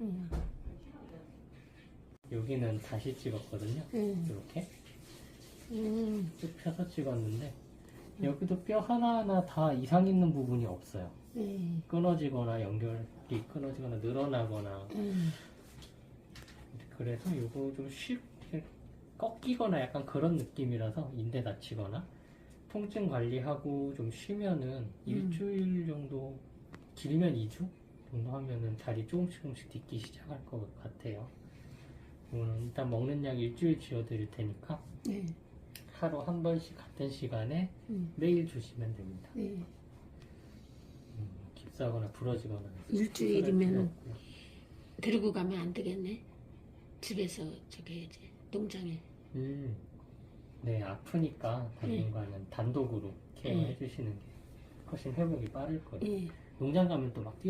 음. 여기는 다시 찍었거든요. 음. 이렇게 음. 쭉 펴서 찍었는데 여기도 뼈 하나하나 다 이상 있는 부분이 없어요. 네. 끊어지거나 연결이 끊어지거나 늘어나거나 음. 그래서 이거 좀 쉽게 꺾이거나 약간 그런 느낌이라서 인대 다치거나 통증 관리하고 좀 쉬면은 일주일 정도 길면 2주 정도 하면은 다리 조금씩 조금씩 딛기 시작할 것 같아요. 이거는 일단 먹는 약 일주일 지어드릴 테니까 네. 하루 한 번씩 같은 시간에 음. 매일 주시면 됩니다. 네. 음, 깁스하거나 부러지거나 일주일이면 데리고 가면 안 되겠네. 집에서 저기 이제 농장에. 음, 네 아프니까 당분간은 단독으로 케어해 주시는 게 훨씬 회복이 빠를 거예요. 예. 농장 가면 또 막 뛰어